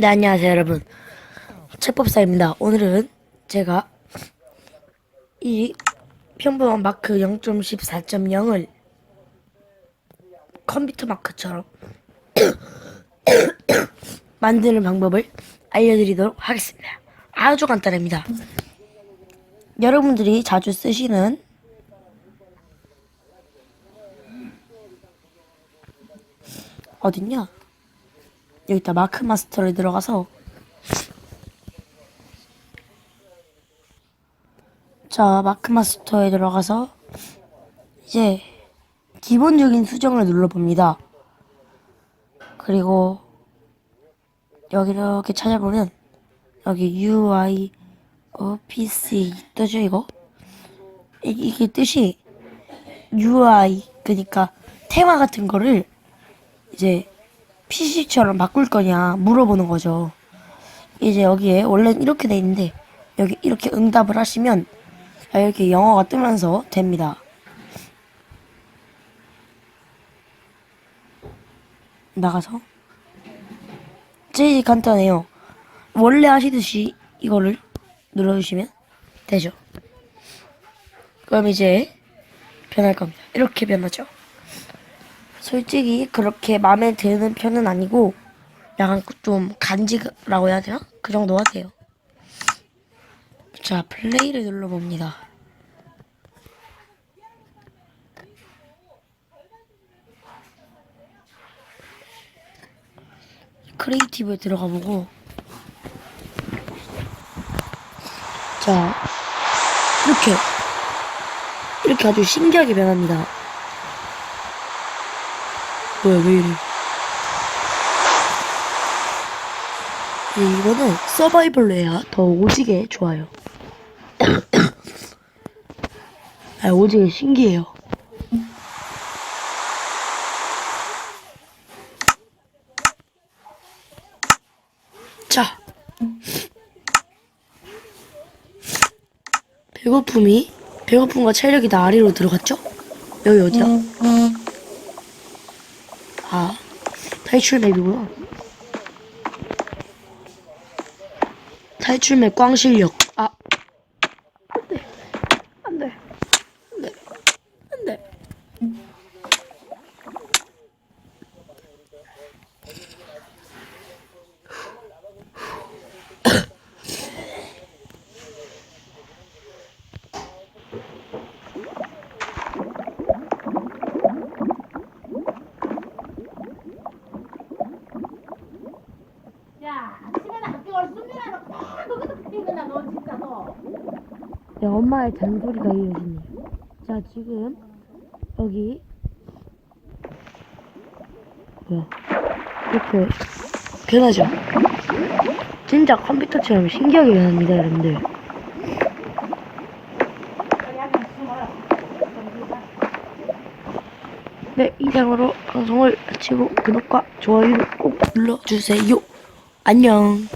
네, 안녕하세요, 여러분. 책법사입니다. 오늘은 제가 이 평범한 마크 0.14.0을 컴퓨터 마크처럼 만드는 방법을 알려드리도록 하겠습니다. 아주 간단합니다. 여러분들이 자주 쓰시는 어딨냐? 여기다 마크 마스터를 들어가서 자 마크 마스터에 들어가서 이제 기본적인 수정을 눌러봅니다. 그리고 여기 이렇게 찾아보면 여기 UI 어 PC 뜨죠 이거 이, 이게 뜻이 UI 그러니까 테마 같은 거를 이제 PC처럼 바꿀 거냐 물어보는 거죠. 이제 여기에 원래는 이렇게 돼 있는데 여기 이렇게 응답을 하시면 이렇게 영어가 뜨면서 됩니다. 나가서 제일 간단해요. 원래 하시듯이 이거를 눌러주시면 되죠. 그럼 이제 변할 겁니다. 이렇게 변하죠. 솔직히 그렇게 마음에 드는 편은 아니고 약간 좀 간지라고 해야 되나? 그 정도가 돼요. 자, 플레이를 눌러봅니다. 크리에이티브에 들어가 보고 자, 이렇게 이렇게 아주 신기하게 변합니다. 뭐야 왜 이래? 네, 이거는 서바이벌로 해야 더 오지게 좋아요. 아 오지게 신기해요. 자. 배고픔이 배고픔과 체력이 다 아래로 들어갔죠? 여기 어디야? 睇出美容咯，睇出美光鲜有啊！ 야, 엄마의 잔소리가 이어지네요. 자, 지금 여기 뭐야? 이렇게 변하죠? 진짜 컴퓨터처럼 신기하게 변합니다, 여러분들. 네, 이상으로 방송을 마치고 구독과 좋아요를 꼭 눌러주세요. 안녕.